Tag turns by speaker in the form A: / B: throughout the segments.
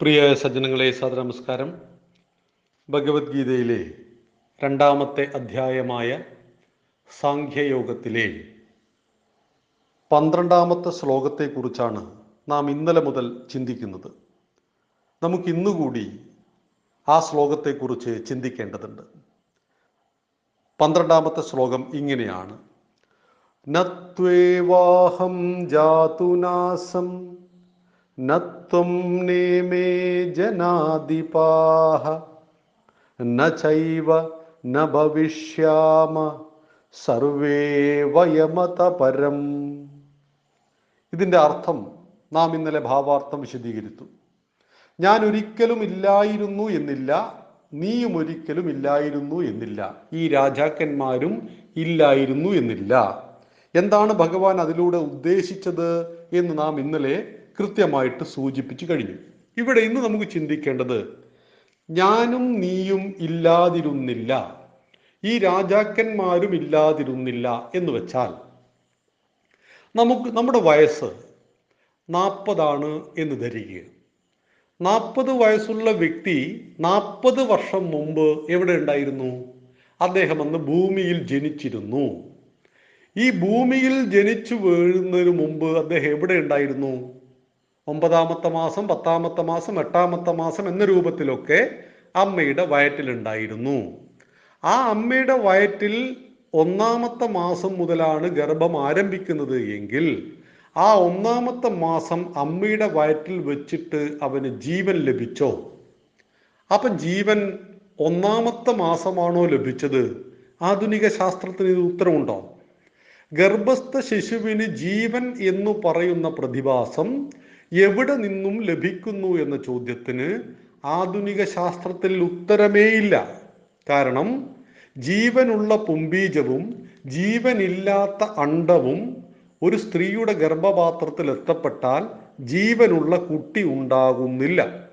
A: പ്രിയ സജ്ജനങ്ങളെ സാദര നമസ്കാരം ഭഗവത്ഗീതയിലെ രണ്ടാമത്തെ അധ്യായമായ സാഖ്യയോഗത്തിലെ പന്ത്രണ്ടാമത്തെ ശ്ലോകത്തെക്കുറിച്ചാണ് നാം ഇന്നലെ മുതൽ ചിന്തിക്കുന്നത്. നമുക്ക് ഇന്നുകൂടി ആ ശ്ലോകത്തെക്കുറിച്ച് ചിന്തിക്കേണ്ടതുണ്ട്. പന്ത്രണ്ടാമത്തെ ശ്ലോകം ഇങ്ങനെയാണ്. നത്വേവാഹം ജാതുനാസം നേമേ ജനാധിപാഹ ന ചൈവ ന ഭവിഷ്യാമ സർവേ വയമത പരം ഇതിന്റെ അർത്ഥം നാം ഇന്നലെ ഭാവാർത്ഥം വിശദീകരിച്ചു ഞാൻ ഒരിക്കലും ഇല്ലായിരുന്നു എന്നില്ല നീയും ഒരിക്കലും ഇല്ലായിരുന്നു എന്നില്ല ഈ രാജാക്കന്മാരും ഇല്ലായിരുന്നു എന്നില്ല. എന്താണ് ഭഗവാൻ അതിലൂടെ ഉദ്ദേശിച്ചത് എന്ന് നാം ഇന്നലെ കൃത്യമായിട്ട് സൂചിപ്പിച്ചു കഴിഞ്ഞു. ഇവിടെ ഇന്ന് നമുക്ക് ചിന്തിക്കേണ്ടത് ഞാനും നീയും ഇല്ലാതിരുന്നില്ല. ഈ രാജാക്കന്മാരും ഇല്ലാതിരുന്നില്ല എന്ന് വെച്ചാൽ നമുക്ക് നമ്മുടെ വയസ്സ് നാൽപ്പതാണ് എന്ന് ധരിക്കുക. നാൽപ്പത് വയസ്സുള്ള വ്യക്തി നാൽപ്പത് വർഷം മുമ്പ് എവിടെ ഉണ്ടായിരുന്നു? അദ്ദേഹം അന്ന് ഭൂമിയിൽ ജനിച്ചിരുന്നു. ഈ ഭൂമിയിൽ ജനിച്ചു വീഴുന്നതിന് മുമ്പ് അദ്ദേഹം എവിടെ ഉണ്ടായിരുന്നു? ഒമ്പതാമത്തെ മാസം പത്താമത്തെ മാസം എട്ടാമത്തെ മാസം എന്ന രൂപത്തിലൊക്കെ അമ്മയുടെ വയറ്റിലുണ്ടായിരുന്നു. ആ അമ്മയുടെ വയറ്റിൽ ഒന്നാമത്തെ മാസം മുതലാണ് ഗർഭം ആരംഭിക്കുന്നത് എങ്കിൽ ആ ഒന്നാമത്തെ മാസം അമ്മയുടെ വയറ്റിൽ വെച്ചിട്ട് അവന് ജീവൻ ലഭിച്ചോ? അപ്പം ജീവൻ ഒന്നാമത്തെ മാസമാണോ ലഭിച്ചത്? ആധുനിക ശാസ്ത്രത്തിന് ഇത് ഉത്തരവുണ്ടോ ഗർഭസ്ഥ ശിശുവിന് ജീവൻ എന്ന് പറയുന്ന പ്രതിഭാസം എവിടെ നിന്നും ലഭിക്കുന്നു എന്ന ചോദ്യത്തിന് ആധുനിക ശാസ്ത്രത്തിൽ ഉത്തരമേയില്ല. കാരണം ജീവനുള്ള പുംബീജവും ജീവനില്ലാത്ത അണ്ടവും ഒരു സ്ത്രീയുടെ ഗർഭപാത്രത്തിൽ എത്തപ്പെട്ടാൽ ജീവനുള്ള കുട്ടി ഉണ്ടാകുന്നില്ല.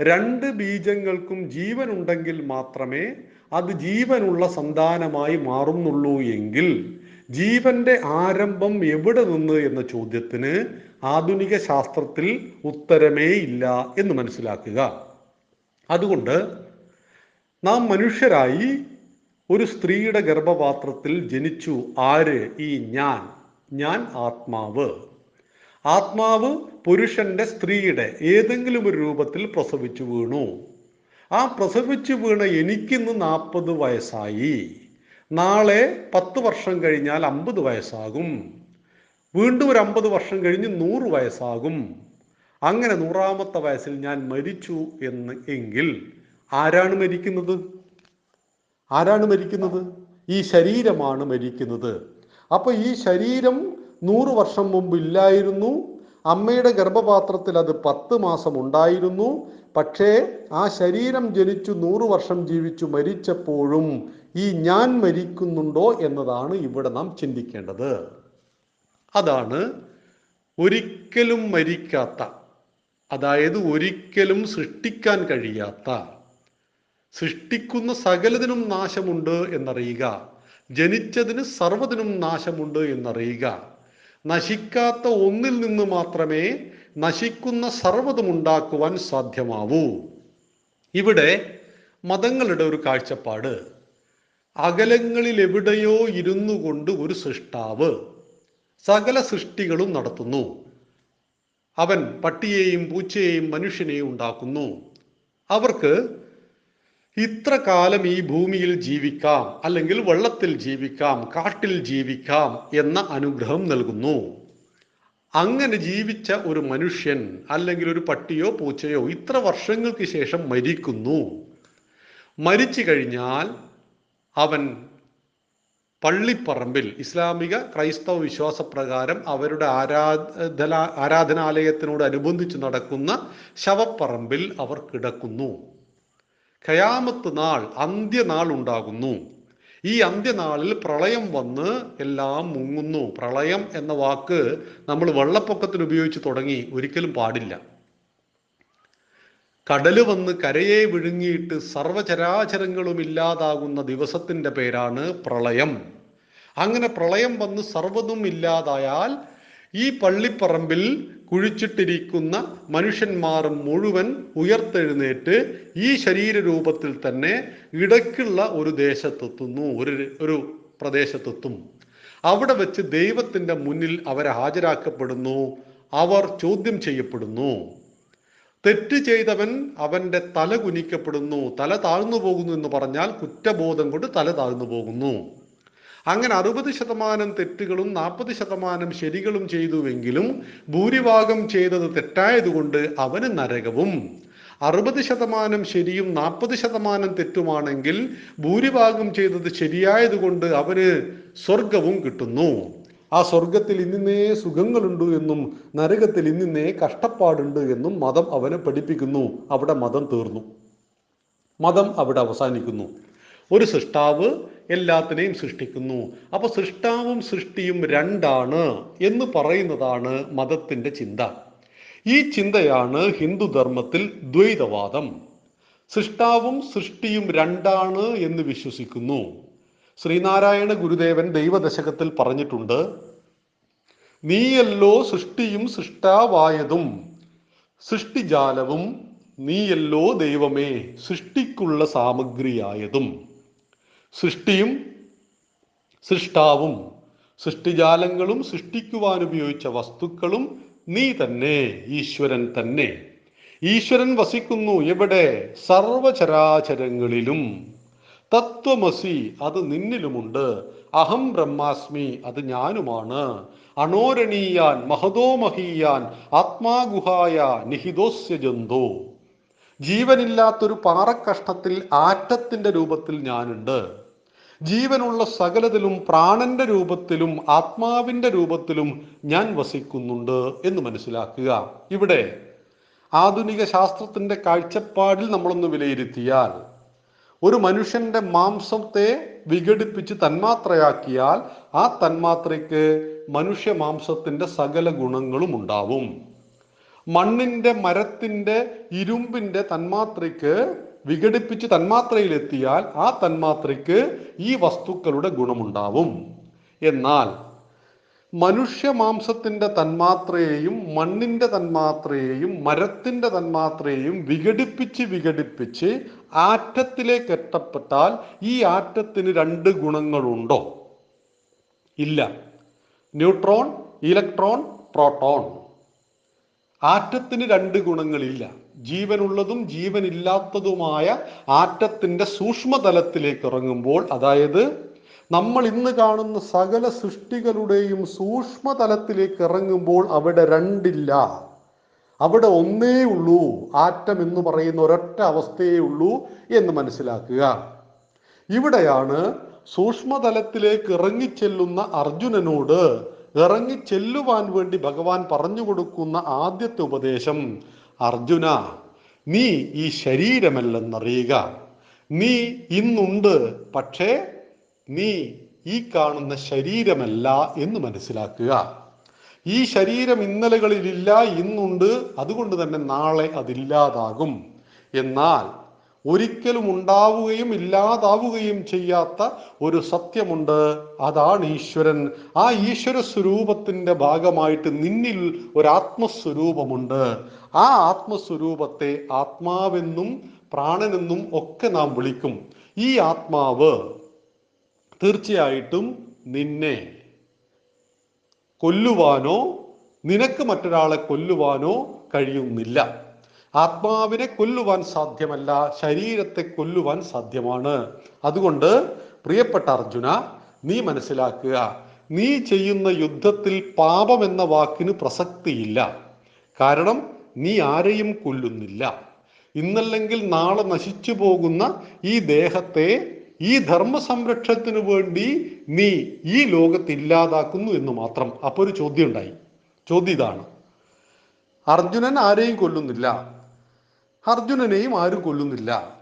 A: രണ്ട് ബീജങ്ങൾക്കും ജീവനുണ്ടെങ്കിൽ മാത്രമേ അത് ജീവനുള്ള സന്താനമായി മാറുന്നുള്ളൂ എങ്കിൽ ജീവന്റെ ആരംഭം എവിടെ നിന്ന് എന്ന ചോദ്യത്തിന് ആധുനിക ശാസ്ത്രത്തിൽ ഉത്തരമേ ഇല്ല എന്ന് മനസ്സിലാക്കുക. അതുകൊണ്ട് നാം മനുഷ്യരായി ഒരു സ്ത്രീയുടെ ഗർഭപാത്രത്തിൽ ജനിച്ചു. ആര്? ഈ ഞാൻ. ഞാൻ ആത്മാവ്. ആത്മാവ് പുരുഷന്റെ സ്ത്രീയുടെ ഏതെങ്കിലും ഒരു രൂപത്തിൽ പ്രസവിച്ചു വീണു. ആ പ്രസവിച്ചു വീണ എനിക്കിന്ന് നാൽപ്പത് വയസ്സായി. നാളെ പത്ത് വർഷം കഴിഞ്ഞാൽ അമ്പത് വയസ്സാകും. വീണ്ടും ഒരു അമ്പത് വർഷം കഴിഞ്ഞ് നൂറ് വയസ്സാകും. അങ്ങനെ നൂറാമത്തെ വയസ്സിൽ ഞാൻ മരിച്ചു എന്ന് എങ്കിൽ ആരാണ് മരിക്കുന്നത്? ആരാണ് മരിക്കുന്നത്? ഈ ശരീരമാണ് മരിക്കുന്നത്. അപ്പൊ ഈ ശരീരം നൂറ് വർഷം മുമ്പ് ഇല്ലായിരുന്നു. അമ്മയുടെ ഗർഭപാത്രത്തിൽ അത് പത്ത് മാസം ഉണ്ടായിരുന്നു. പക്ഷേ ആ ശരീരം ജനിച്ചു നൂറ് വർഷം ജീവിച്ചു മരിച്ചപ്പോഴും ഈ ഞാൻ മരിക്കുന്നുണ്ടോ എന്നതാണ് ഇവിടെ നാം ചിന്തിക്കേണ്ടത്. അതാണ് ഒരിക്കലും മരിക്കാത്ത അതായത് ഒരിക്കലും സൃഷ്ടിക്കാൻ കഴിയാത്ത സൃഷ്ടിക്കുന്ന സകലതിനും നാശമുണ്ട് എന്നറിയുക ജനിച്ചതിന് സർവതിനും നാശമുണ്ട് എന്നറിയുക നശിക്കാത്ത ഒന്നിൽ നിന്ന് മാത്രമേ നശിക്കുന്ന സർവതും ഉണ്ടാക്കുവാൻ സാധ്യമാവൂ. ഇവിടെ മതങ്ങളുടെ ഒരു കാഴ്ചപ്പാട് അകലങ്ങളിൽ എവിടെയോ ഇരുന്നു കൊണ്ട് ഒരു സൃഷ്ടാവ് സകല സൃഷ്ടികളും നടത്തുന്നു. അവൻ പട്ടിയെയും പൂച്ചയെയും മനുഷ്യനെയും ഉണ്ടാക്കുന്നു. അവർക്ക് ഇത്ര കാലം ഈ ഭൂമിയിൽ ജീവിക്കാം അല്ലെങ്കിൽ വെള്ളത്തിൽ ജീവിക്കാം കാട്ടിൽ ജീവിക്കാം എന്ന അനുഗ്രഹം നൽകുന്നു. അങ്ങനെ ജീവിച്ച ഒരു മനുഷ്യൻ അല്ലെങ്കിൽ ഒരു പട്ടിയോ പൂച്ചയോ ഇത്ര വർഷങ്ങൾക്ക് ശേഷം മരിക്കുന്നു. മരിച്ചു കഴിഞ്ഞാൽ അവൻ പള്ളിപ്പറമ്പിൽ ഇസ്ലാമിക ക്രൈസ്തവ വിശ്വാസപ്രകാരം അവരുടെ ആരാധന ആരാധനാലയത്തിനോട് അനുബന്ധിച്ച് നടക്കുന്ന ശവപ്പറമ്പിൽ അവർ കിടക്കുന്നു. ഖയാമത്ത് നാൾ അന്ത്യനാൾ ഉണ്ടാകുന്നു. ഈ അന്ത്യനാളിൽ പ്രളയം വന്ന് എല്ലാം മുങ്ങുന്നു. പ്രളയം എന്ന വാക്ക് നമ്മൾ വെള്ളപ്പൊക്കത്തിന് ഉപയോഗിച്ച് തുടങ്ങി. ഒരിക്കലും പാടില്ല. കടൽ വന്ന് കരയെ വിഴുങ്ങിയിട്ട് സർവചരാചരങ്ങളും ഇല്ലാതാകുന്ന ദിവസത്തിന്റെ പേരാണ് പ്രളയം. അങ്ങനെ പ്രളയം വന്ന് സർവതും ഇല്ലാതായാൽ ഈ പള്ളിപ്പറമ്പിൽ കുഴിച്ചിട്ടിരിക്കുന്ന മനുഷ്യന്മാർ മുഴുവൻ ഉയർത്തെഴുന്നേറ്റ് ഈ ശരീരരൂപത്തിൽ തന്നെ ഇടയ്ക്കുള്ള ഒരു ദേശത്തെത്തുന്നു ഒരു ഒരു പ്രദേശത്തെത്തും. അവിടെ വെച്ച് ദൈവത്തിന്റെ മുന്നിൽ അവരെ ഹാജരാക്കപ്പെടുന്നു അവർ ചോദ്യം ചെയ്യപ്പെടുന്നു. തെറ്റ് ചെയ്തവൻ അവന്റെ തല കുനിക്കപ്പെടുന്നു തല താഴ്ന്നു പോകുന്നു എന്ന് പറഞ്ഞാൽ കുറ്റബോധം കൊണ്ട് തല താഴ്ന്നു പോകുന്നു. അങ്ങനെ അറുപത് ശതമാനം തെറ്റുകളും നാൽപ്പത് ശതമാനം ശരികളും ചെയ്തുവെങ്കിലും ഭൂരിഭാഗം ചെയ്തത് തെറ്റായതുകൊണ്ട് അവന് നരകവും. അറുപത് ശതമാനം ശരിയും നാൽപ്പത് ശതമാനം തെറ്റുമാണെങ്കിൽ ഭൂരിഭാഗം ചെയ്തത് ശരിയായതുകൊണ്ട് അവന് സ്വർഗവും കിട്ടുന്നു. ആ സ്വർഗത്തിൽ ഇന്നിന്നേ സുഖങ്ങളുണ്ട് എന്നും നരകത്തിൽ ഇന്നിന്നേ കഷ്ടപ്പാടുണ്ട് എന്നും മതം അവനെ പഠിപ്പിക്കുന്നു. അവിടെ മതം തീർന്നു. മതം അവിടെ അവസാനിക്കുന്നു. ഒരു സൃഷ്ടാവ് എല്ലാത്തിനെയും സൃഷ്ടിക്കുന്നു. അപ്പൊ സൃഷ്ടാവും സൃഷ്ടിയും രണ്ടാണ് എന്ന് പറയുന്നതാണ് മതത്തിന്റെ ചിന്ത. ഈ ചിന്തയാണ് ഹിന്ദുധർമ്മത്തിൽ ദ്വൈതവാദം. സൃഷ്ടാവും സൃഷ്ടിയും രണ്ടാണ് എന്ന് വിശ്വസിക്കുന്നു. ശ്രീനാരായണ ഗുരുദേവൻ ദൈവദശകത്തിൽ പറഞ്ഞിട്ടുണ്ട് നീയല്ലോ സൃഷ്ടിയും സൃഷ്ടാവായതും സൃഷ്ടിജാലവും നീയല്ലോ ദൈവമേ സൃഷ്ടിക്കുള്ള സാമഗ്രിയായതും. സൃഷ്ടിയും സൃഷ്ടാവും സൃഷ്ടിജാലങ്ങളും സൃഷ്ടിക്കുവാൻ ഉപയോഗിച്ച വസ്തുക്കളും നീ തന്നെ ഈശ്വരൻ തന്നെ. ഈശ്വരൻ വസിക്കുന്നു എവിടെ? സർവചരാചരങ്ങളിലും. തത്വമസി അത് നിന്നിലുമുണ്ട്. അഹം ബ്രഹ്മാസ്മി അത് ഞാനുമാണ്. അണോരണീയാൻ മഹതോ മഹീയാൻ ആത്മാഗുഹായ നിഹിതോസ്യ ജന്തോ. ജീവനില്ലാത്തൊരു പാറക്കഷ്ണത്തിൽ ആറ്റത്തിന്റെ രൂപത്തിൽ ഞാനുണ്ട്. ജീവനുള്ള സകലത്തിലും പ്രാണന്റെ രൂപത്തിലും ആത്മാവിന്റെ രൂപത്തിലും ഞാൻ വസിക്കുന്നുണ്ട് എന്ന് മനസ്സിലാക്കുക. ഇവിടെ ആധുനിക ശാസ്ത്രത്തിന്റെ കാഴ്ചപ്പാടിൽ നമ്മളൊന്ന് വിലയിരുത്തിയാൽ ഒരു മനുഷ്യന്റെ മാംസത്തെ വിഘടിപ്പിച്ച് തന്മാത്രയാക്കിയാൽ ആ തന്മാത്രയ്ക്ക് മനുഷ്യ മാംസത്തിന്റെ സകല ഗുണങ്ങളും ഉണ്ടാവും. മണ്ണിന്റെ മരത്തിന്റെ ഇരുമ്പിന്റെ തന്മാത്രയ്ക്ക് വിഘടിപ്പിച്ച് തന്മാത്രയിലെത്തിയാൽ ആ തന്മാത്രയ്ക്ക് ഈ വസ്തുക്കളുടെ ഗുണമുണ്ടാവും. എന്നാൽ മനുഷ്യ മാംസത്തിന്റെ തന്മാത്രയെയും മണ്ണിന്റെ തന്മാത്രയെയും മരത്തിന്റെ തന്മാത്രയെയും വിഘടിപ്പിച്ച് വിഘടിപ്പിച്ച് ആറ്റത്തിലേക്ക് എത്തപ്പെട്ടാൽ ഈ ആറ്റത്തിന് രണ്ട് ഗുണങ്ങളുണ്ടോ? ഇല്ല. Neutron electron proton. ആറ്റത്തിന് രണ്ട് ഗുണങ്ങളില്ല. ജീവനുള്ളതും ജീവനില്ലാത്തതുമായ ആറ്റത്തിന്റെ സൂക്ഷ്മതലത്തിലേക്ക് ഇറങ്ങുമ്പോൾ അതായത് നമ്മൾ ഇന്ന് കാണുന്ന സകല സൃഷ്ടികളുടെയും സൂക്ഷ്മതലത്തിലേക്ക് ഇറങ്ങുമ്പോൾ അവിടെ രണ്ടില്ല. അവിടെ ഒന്നേ ഉള്ളൂ. ആറ്റം എന്ന് പറയുന്ന ഒരൊറ്റ അവസ്ഥയേ ഉള്ളൂ എന്ന് മനസ്സിലാക്കുക. ഇവിടെയാണ് സൂക്ഷ്മതലത്തിലേക്ക് ഇറങ്ങിച്ചെല്ലുന്ന അർജുനനോട് ഇറങ്ങിച്ചെല്ലുവാൻ വേണ്ടി ഭഗവാൻ പറഞ്ഞു കൊടുക്കുന്ന ആദ്യത്തെ ഉപദേശം അർജുന നീ ഈ ശരീരമല്ലെന്നറിയുക. നീ ഇന്നുണ്ട് പക്ഷേ നീ ഈ കാണുന്ന ശരീരമല്ല എന്ന് മനസ്സിലാക്കുക. ഈ ശരീരം ഇന്നലകളിലില്ല ഇന്നുണ്ട്. അതുകൊണ്ട് തന്നെ നാളെ അതില്ലാതാകും. എന്നാൽ ഒരിക്കലും ഉണ്ടാവുകയും ഇല്ലാതാവുകയും ചെയ്യാത്ത ഒരു സത്യമുണ്ട്. അതാണ് ഈശ്വരൻ. ആ ഈശ്വര സ്വരൂപത്തിന്റെ ഭാഗമായിട്ട് നിന്നിൽ ഒരു ആത്മസ്വരൂപമുണ്ട് ആ ആത്മസ്വരൂപത്തെ ആത്മാവെന്നും പ്രാണനെന്നും ഒക്കെ നാം വിളിക്കും. ഈ ആത്മാവ് തീർച്ചയായിട്ടും നിന്നെ കൊല്ലുവാനോ നിനക്ക് മറ്റൊരാളെ കൊല്ലുവാനോ കഴിയുന്നില്ല. ആത്മാവിനെ കൊല്ലുവാൻ സാധ്യമല്ല ശരീരത്തെ കൊല്ലുവാൻ സാധ്യമാണ്. അതുകൊണ്ട് പ്രിയപ്പെട്ട അർജുന നീ മനസ്സിലാക്കുക നീ ചെയ്യുന്ന യുദ്ധത്തിൽ പാപം എന്ന വാക്കിന് പ്രസക്തിയില്ല. കാരണം നീ ആരെയും കൊല്ലുന്നില്ല. ഇന്നല്ലെങ്കിൽ നാളെ നശിച്ചു പോകുന്ന ഈ ദേഹത്തെ ഈ ധർമ്മ സംരക്ഷണത്തിന് വേണ്ടി നീ ഈ ലോകത്ത് ഇല്ലാതാക്കുന്നു എന്ന് മാത്രം. അപ്പോൾ ഒരു ചോദ്യം ഉണ്ടായി ചോദ്യം ഇതാണ്. അർജുനൻ ആരെയും കൊല്ലുന്നില്ല. അർജുനനെയും ആരും കൊല്ലുന്നില്ല.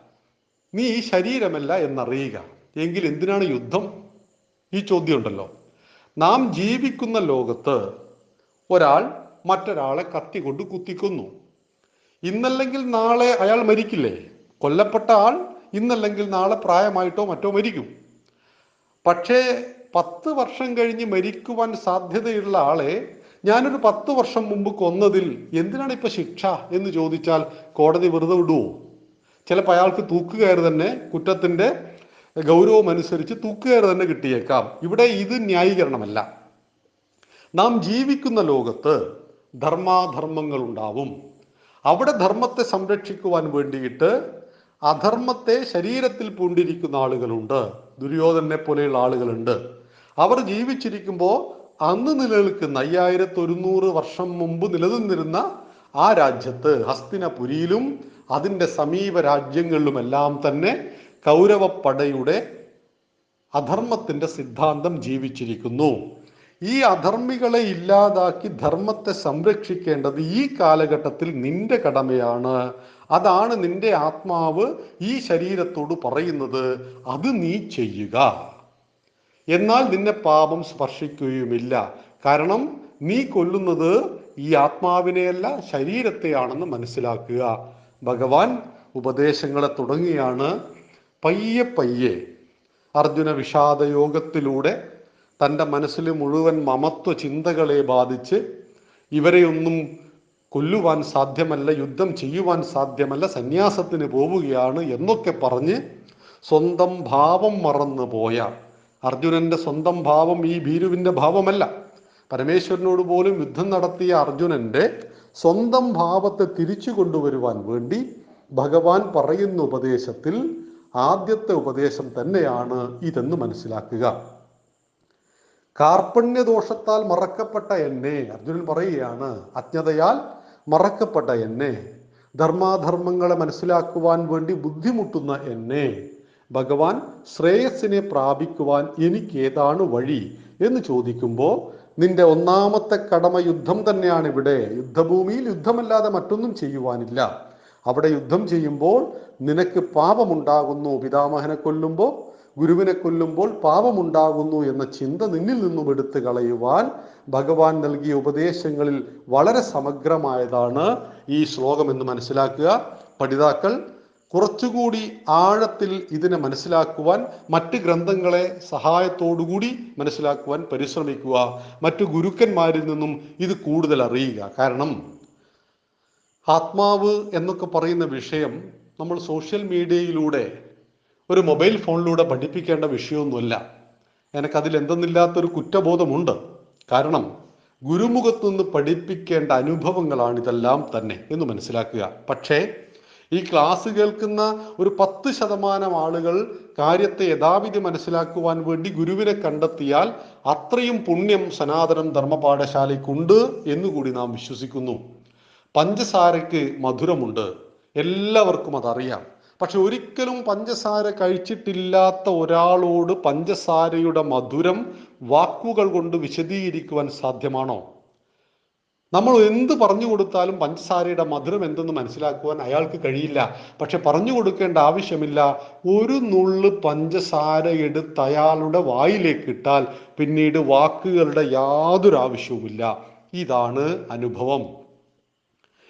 A: നീ ഈ ശരീരമല്ല എന്നറിയുക. എങ്കിൽ എന്തിനാണ് യുദ്ധം? ഈ ചോദ്യം ഉണ്ടല്ലോ നാം ജീവിക്കുന്ന ലോകത്ത് ഒരാൾ മറ്റൊരാളെ കത്തി കൊണ്ട് കുത്തിക്കുന്നു. ഇന്നല്ലെങ്കിൽ നാളെ അയാൾ മരിക്കില്ലേ? കൊല്ലപ്പെട്ട ആൾ ഇന്നല്ലെങ്കിൽ നാളെ പ്രായമായിട്ടോ മറ്റോ മരിക്കും. പക്ഷേ പത്ത് വർഷം കഴിഞ്ഞ് മരിക്കുവാൻ സാധ്യതയുള്ള ആളെ ഞാനൊരു പത്ത് വർഷം മുമ്പ് കൊന്നതിൽ എന്തിനാണ് ഇപ്പൊ ശിക്ഷ എന്ന് ചോദിച്ചാൽ കോടതി വെറുതെ വിടുവോ? ചിലപ്പോൾ അയാൾക്ക് തൂക്കുകയർ തന്നെ കുറ്റത്തിന്റെ ഗൗരവം അനുസരിച്ച് തൂക്കുകയർ തന്നെ കിട്ടിയേക്കാം. ഇവിടെ ഇത് ന്യായീകരണമല്ല. നാം ജീവിക്കുന്ന ലോകത്ത് ധർമാധർമ്മങ്ങൾ ഉണ്ടാവും. അവിടെ ധർമ്മത്തെ സംരക്ഷിക്കുവാൻ വേണ്ടിയിട്ട് അധർമ്മത്തെ ശരീരത്തിൽ പൂണ്ടിരിക്കുന്ന ആളുകളുണ്ട്. ദുര്യോധനെ പോലെയുള്ള ആളുകളുണ്ട്. അവർ ജീവിച്ചിരിക്കുമ്പോൾ അന്ന് നിലനിൽക്കുന്ന അയ്യായിരത്തി ഒരുന്നൂറ് വർഷം മുമ്പ് നിലനിന്നിരുന്ന ആ രാജ്യത്ത് ഹസ്തിനപുരിയിലും അതിന്റെ സമീപ രാജ്യങ്ങളിലുമെല്ലാം തന്നെ കൗരവപ്പടയുടെ അധർമ്മത്തിന്റെ സിദ്ധാന്തം ജീവിച്ചിരിക്കുന്നു. ഈ അധർമ്മികളെ ഇല്ലാതാക്കി ധർമ്മത്തെ സംരക്ഷിക്കേണ്ടത് ഈ കാലഘട്ടത്തിൽ നിന്റെ കടമയാണ്. അതാണ് നിന്റെ ആത്മാവ് ഈ ശരീരത്തോട് പറയുന്നത് അത് നീ ചെയ്യുക. എന്നാൽ നിന്നെ പാപം സ്പർശിക്കുകയുമില്ല. കാരണം നീ കൊല്ലുന്നത് ഈ ആത്മാവിനെയല്ല ശരീരത്തെയാണെന്ന് മനസ്സിലാക്കുക. ഭഗവാൻ ഉപദേശങ്ങളെ തുടങ്ങിയാണ് പയ്യെ പയ്യെ അർജുന വിഷാദയോഗത്തിലൂടെ തന്റെ മനസ്സിൽ മുഴുവൻ മമത്വ ചിന്തകളെ ബാധിച്ച് ഇവരെയൊന്നും കൊല്ലുവാൻ സാധ്യമല്ല യുദ്ധം ചെയ്യുവാൻ സാധ്യമല്ല സന്യാസത്തിന് പോവുകയാണ് എന്നൊക്കെ പറഞ്ഞ് സ്വന്തം ഭാവം മറന്നു പോയ അർജുനന്റെ സ്വന്തം ഭാവം ഈ ഭീരുവിന്റെ ഭാവമല്ല. പരമേശ്വരനോട് പോലും യുദ്ധം നടത്തിയ അർജുനന്റെ സ്വന്തം ഭാവത്തെ തിരിച്ചു കൊണ്ടുവരുവാൻ വേണ്ടി ഭഗവാൻ പറയുന്ന ഉപദേശത്തിൽ ആദ്യത്തെ ഉപദേശം തന്നെയാണ് ഇതെന്ന് മനസ്സിലാക്കുക. കാർപ്പണ്യദോഷത്താൽ മറക്കപ്പെട്ട എന്നെ അർജുനൻ പറയുകയാണ് അജ്ഞതയാൽ മറക്കപ്പെട്ട എന്നെ. ധർമാധർമ്മങ്ങളെ മനസ്സിലാക്കുവാൻ വേണ്ടി ബുദ്ധിമുട്ടുന്ന എന്നെ. ഭഗവാൻ ശ്രേയസ്സിനെ പ്രാപിക്കുവാൻ എനിക്ക് ഏതാണ് വഴി? എന്ന് ചോദിക്കുമ്പോൾ നിന്റെ ഒന്നാമത്തെ കടമ യുദ്ധം തന്നെയാണ് ഇവിടെ. യുദ്ധഭൂമിയിൽ യുദ്ധമല്ലാതെ മറ്റൊന്നും ചെയ്യുവാനില്ല. അവിടെ യുദ്ധം ചെയ്യുമ്പോൾ നിനക്ക് പാപമുണ്ടാകുന്നു. പിതാമഹനെ കൊല്ലുമ്പോൾ ഗുരുവിനെ കൊല്ലുമ്പോൾ പാപമുണ്ടാകുന്നു എന്ന ചിന്ത നിന്നിൽ നിന്നും എടുത്തു കളയുവാൻ ഭഗവാൻ നൽകിയ ഉപദേശങ്ങളിൽ വളരെ സമഗ്രമായതാണ് ഈ ശ്ലോകം എന്ന് മനസ്സിലാക്കുക. പഠിതാക്കൾ കുറച്ചുകൂടി ആഴത്തിൽ ഇതിനെ മനസ്സിലാക്കുവാൻ മറ്റ് ഗ്രന്ഥങ്ങളെ സഹായത്തോടുകൂടി മനസ്സിലാക്കുവാൻ പരിശ്രമിക്കുക. മറ്റു ഗുരുക്കന്മാരിൽ നിന്നും ഇത് കൂടുതൽ അറിയുക. കാരണം ആത്മാവ് എന്നൊക്കെ പറയുന്ന വിഷയം നമ്മൾ സോഷ്യൽ മീഡിയയിലൂടെ ഒരു മൊബൈൽ ഫോണിലൂടെ പഠിപ്പിക്കേണ്ട വിഷയമൊന്നുമല്ല. എനിക്കതിൽ എന്തെന്നില്ലാത്തൊരു കുറ്റബോധമുണ്ട്. കാരണം ഗുരുമുഖത്തു നിന്ന് പഠിപ്പിക്കേണ്ട അനുഭവങ്ങളാണ് ഇതെല്ലാം തന്നെ എന്ന് മനസ്സിലാക്കുക. പക്ഷേ ഈ ക്ലാസ് കേൾക്കുന്ന ഒരു പത്ത് ശതമാനം ആളുകൾ കാര്യത്തെ യഥാവിധി മനസ്സിലാക്കുവാൻ വേണ്ടി ഗുരുവിനെ കണ്ടെത്തിയാൽ അത്രയും പുണ്യം സനാതനം ധർമ്മപാഠശാലയ്ക്കുണ്ട് എന്നുകൂടി നാം വിശ്വസിക്കുന്നു. പഞ്ചസാരയ്ക്ക് മധുരമുണ്ട്. എല്ലാവർക്കും അതറിയാം. പക്ഷെ ഒരിക്കലും പഞ്ചസാര കഴിച്ചിട്ടില്ലാത്ത ഒരാളോട് പഞ്ചസാരയുടെ മധുരം വാക്കുകൾ കൊണ്ട് വിശദീകരിക്കുവാൻ സാധ്യമാണോ? നമ്മൾ എന്ത് പറഞ്ഞു കൊടുത്താലും പഞ്ചസാരയുടെ മധുരം എന്തെന്ന് മനസ്സിലാക്കുവാൻ അയാൾക്ക് കഴിയില്ല. പക്ഷെ പറഞ്ഞു കൊടുക്കേണ്ട ആവശ്യമില്ല. ഒരു നുള്ള് പഞ്ചസാര എടുത്ത് അയാളുടെ വായിലേക്ക് ഇട്ടാൽ പിന്നീട് വാക്കുകളുടെ യാതൊരു ആവശ്യവുമില്ല. ഇതാണ് അനുഭവം.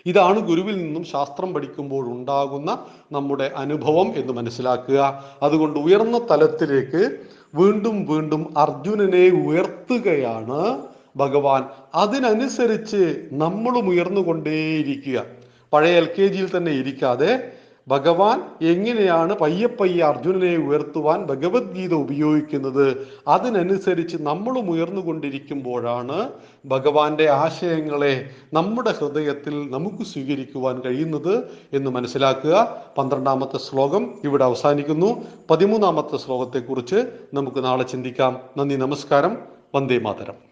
A: ഇതാണ് ഗുരുവിൽ നിന്നും ശാസ്ത്രം പഠിക്കുമ്പോൾ ഉണ്ടാകുന്ന നമ്മുടെ അനുഭവം എന്ന് മനസ്സിലാക്കുക. അതുകൊണ്ട് ഉയർന്ന തലത്തിലേക്ക് വീണ്ടും വീണ്ടും അർജുനനെ ഉയർത്തുകയാണ് ഭഗവാൻ. അതിനനുസരിച്ച് നമ്മളും ഉയർന്നുകൊണ്ടേയിരിക്കുക. പഴയ എൽ കെ ജിയിൽ തന്നെ ഇരിക്കാതെ ഭഗവാൻ എങ്ങനെയാണ് പയ്യെ പയ്യെ അർജുനനെ ഉയർത്തുവാൻ ഭഗവത്ഗീത ഉപയോഗിക്കുന്നത്? അതിനനുസരിച്ച് നമ്മളും ഉയർന്നുകൊണ്ടിരിക്കുമ്പോഴാണ് ഭഗവാന്റെ ആശയങ്ങളെ നമ്മുടെ ഹൃദയത്തിൽ നമുക്ക് സ്വീകരിക്കുവാൻ കഴിയുന്നത് എന്ന് മനസ്സിലാക്കുക. പന്ത്രണ്ടാമത്തെ ശ്ലോകം ഇവിടെ അവസാനിക്കുന്നു. പതിമൂന്നാമത്തെ ശ്ലോകത്തെക്കുറിച്ച് നമുക്ക് നാളെ ചിന്തിക്കാം. നന്ദി നമസ്കാരം. വന്ദേ മാതരം.